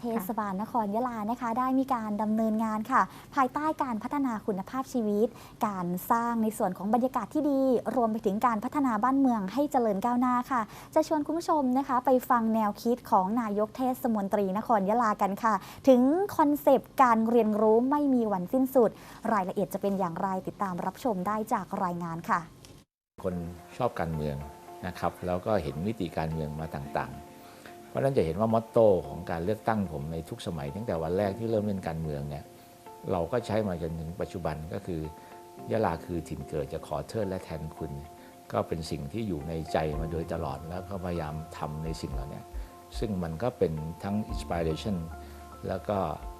เทศบาลนครยะลานะคะ ได้มีการดำเนินงานค่ะ ภายใต้การพัฒนาคุณภาพชีวิต การสร้างในส่วนของบรรยากาศที่ดี รวมไปถึงการพัฒนาบ้านเมืองให้เจริญก้าวหน้าค่ะ จะชวนคุณผู้ชมนะคะ ไปฟังแนวคิดของนายกเทศมนตรีนครยะลากันค่ะ ถึงคอนเซปต์การเรียนรู้ไม่มีวันสิ้นสุด รายละเอียดจะเป็นอย่างไรติดตามรับชมได้จากรายงานค่ะ คนชอบการเมืองนะครับแล้วก็เห็นมิติการเมืองมาต่างๆ เพราะฉะนั้นจะเห็นว่ามอตโต้ของการเลือกตั้งผมในทุกสมัยตั้งแต่วันแรกที่เริ่มเล่นการเมืองเนี่ยเราก็ใช้มาจนถึงปัจจุบันก็คือยะลาคือถิ่นเกิดจะขอเทิดและแทนคุณ ก็เป็นสิ่งที่อยู่ในใจมาโดยตลอดแล้วก็พยายามทำในสิ่งเหล่านี้ซึ่งมันก็เป็นทั้งอินสปิเรชันแล้วก็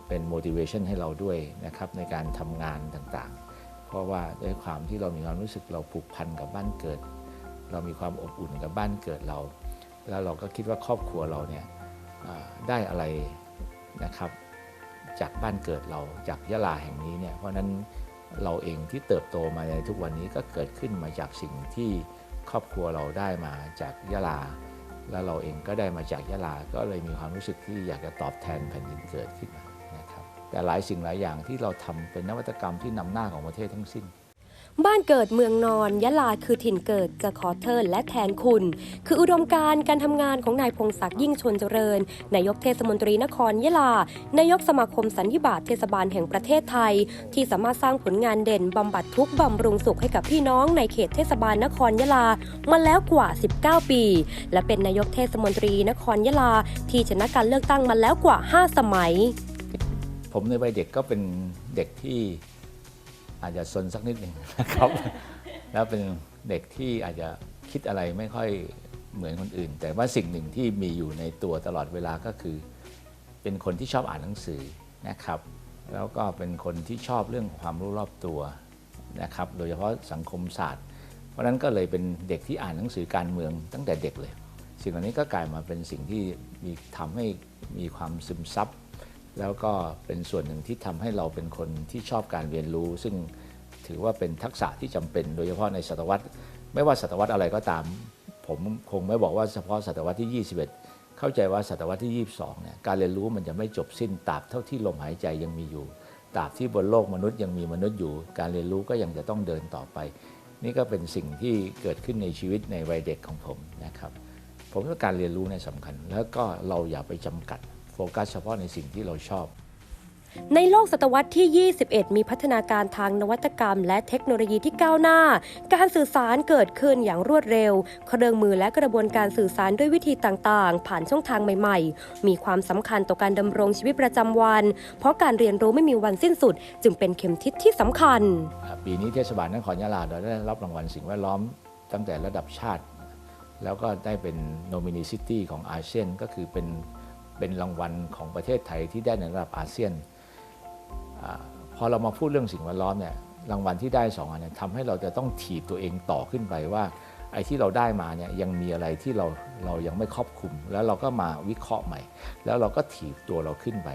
เป็น motivation ให้เราด้วยนะครับในการทำงานต่างๆ เพราะว่าด้วยความที่เรามีความรู้สึกเราผูกพันกับบ้านเกิด เรามีความอบอุ่นกับบ้านเกิดเรา แล้วเราก็คิดว่าครอบครัวเราเนี่ยได้อะไรนะครับจากบ้านเกิดเราจากยะลาแห่งนี้เนี่ยเพราะนั้นเราเองที่เติบโตมาในทุกวันนี้ก็เกิดขึ้นมาจากสิ่งที่ครอบครัวเราได้มาจากยะลา แล้วเราเองก็ได้มาจากยะลา ก็เลยมีความรู้สึกที่อยากจะตอบแทนแผ่นดินเกิดขึ้นมานะครับแต่หลายสิ่งหลายอย่างที่เราทำเป็นนวัตกรรมที่นำหน้าของประเทศทั้งสิ้น บ้านเกิดเมืองนอนยะลาคือถิ่นเกิดจะขอเทิดและแทนคุณ คืออุดมการการทำงานของนายพงศักดิ์ยิ่งชนเจริญ นายกเทศมนตรีนครยะลา นายกสมาคมสันนิบาตเทศบาลแห่งประเทศไทย ที่สามารถสร้างผลงานเด่นบำบัดทุกข์บำรุงสุขให้กับพี่น้องในเขตเทศบาลนครยะลามาแล้วกว่า 19 ปี และเป็นนายกเทศมนตรีนครยะลา ที่ชนะการเลือกตั้งมาแล้วกว่า 5 สมัย ผมในวัยเด็กก็เป็นเด็กที่ อาจจะซนสักนิดหนึ่งนะครับ แล้วเป็นเด็กที่อาจจะคิดอะไรไม่ค่อยเหมือนคนอื่น แต่ว่าสิ่งหนึ่งที่มีอยู่ในตัวตลอดเวลาก็คือ เป็นคนที่ชอบอ่านหนังสือนะครับ แล้วก็เป็นคนที่ชอบเรื่องความรู้รอบตัวนะครับ โดยเฉพาะสังคมศาสตร์ เพราะฉะนั้นก็เลยเป็นเด็กที่อ่านหนังสือการเมืองตั้งแต่เด็กเลย สิ่งเหล่านี้ก็กลายมาเป็นสิ่งที่มีทำให้มีความซึมซับ แล้วก็เป็นส่วนหนึ่งที่ทำให้เราเป็นคนที่ชอบการเรียนรู้ ซึ่งถือว่าเป็นทักษะที่จำเป็น โดยเฉพาะในศตวรรษ ไม่ว่าศตวรรษอะไรก็ตาม ผมคงไม่บอกว่าเฉพาะศตวรรษที่ 21 เข้าใจว่าศตวรรษที่ 22 เนี่ย การเรียนรู้มันจะไม่จบสิ้นตราบเท่าที่ลมหายใจยังมีอยู่ตราบที่บนโลกมนุษย์ยังมีมนุษย์อยู่ การเรียนรู้ก็ยังจะต้องเดินต่อไป นี่ก็เป็นสิ่งที่เกิดขึ้นในชีวิตในวัยเด็กของผมนะครับ ผมว่าการเรียนรู้เนี่ยสำคัญ แล้วก็เราอย่าไปจำกัด ฟกัสเฉพาะในสิ่งที่เราชอบ ในโลกศตวรรษที่ 21 มีพัฒนาการทางนวัตกรรม และเทคโนโลยีที่ก้าวหน้า การสื่อสารเกิดขึ้นอย่างรวดเร็ว เครื่องมือและกระบวนการสื่อสารด้วยวิธีต่างๆ ผ่านช่องทางใหม่ ๆ มีความสำคัญต่อการดำรงชีวิตประจำวัน เพราะการเรียนรู้ไม่มีวันสิ้นสุด จึงเป็นเข็มทิศที่สำคัญอ่าปีนี้เทศบาลนครยะลาเราได้รับรางวัลสิ่งแวดล้อมตั้งแต่ระดับชาติ แล้วก็ได้เป็นโนมินีซิตี้ของอาเซียนก็คือเป็น เป็นรางวัลของประเทศไทยที่ได้ในระดับอาเซียนอพอเรามาพูดเรื่องสิ่งแวดล้อมเนี่ยรางวัลที่ได้สองอันเนี่ยทำให้เราจะต้องถีบตัวเองต่อขึ้นไปว่าไอ้ที่เราได้มาเนี่ยยังมีอะไรที่เราเรายังไม่ครอบคลุม แล้วเราก็มาวิเคราะห์ใหม่ แล้วเราก็ถีบตัวเราขึ้นไป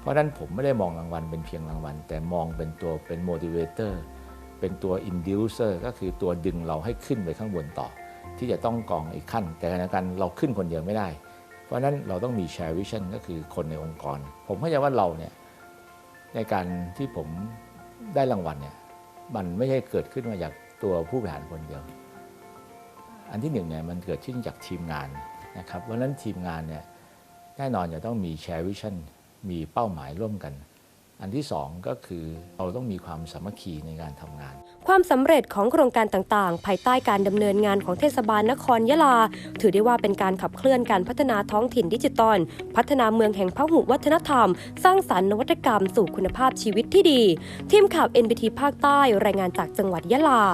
เพราะฉะนั้นผมไม่ได้มองรางวัลเป็นเพียงรางวัล แต่มองเป็นตัวเป็น motivator เป็นตัว inducer ก็คือตัวดึงเราให้ขึ้นไปข้างบนต่อ ที่จะต้องกองอีกขั้น แต่ขณะกันเราขึ้นคนเดียวไม่ได้ เพราะนั้นเราต้องมีแชร์วิชั่นก็คือคนในองค์กร ผมเข้าใจว่าเราเนี่ยในการที่ผมได้รางวัลเนี่ยมันไม่ใช่เกิดขึ้นมาจากตัวผู้บริหารคนเดียว อันที่หนึ่งเนี่ยมันเกิดขึ้นจากทีมงานนะครับเพราะนั้นทีมงานเนี่ยแน่นอนจะต้องมีแชร์วิชั่นมีเป้าหมายร่วมกัน อันที่สองก็คือเราต้องมีความสามัคคีในการทำงาน ความสำเร็จของโครงการต่างๆ ภายใต้การดำเนินงานของเทศบาลนครยะลา ถือได้ว่าเป็นการขับเคลื่อนการพัฒนาท้องถิ่นดิจิตอลพัฒนาเมืองแห่งพหุวัฒนธรรม สร้างสรรค์นวัตกรรมสู่คุณภาพชีวิตที่ดี ทีมข่าว NBT ภาคใต้รายงานจากจังหวัดยะลา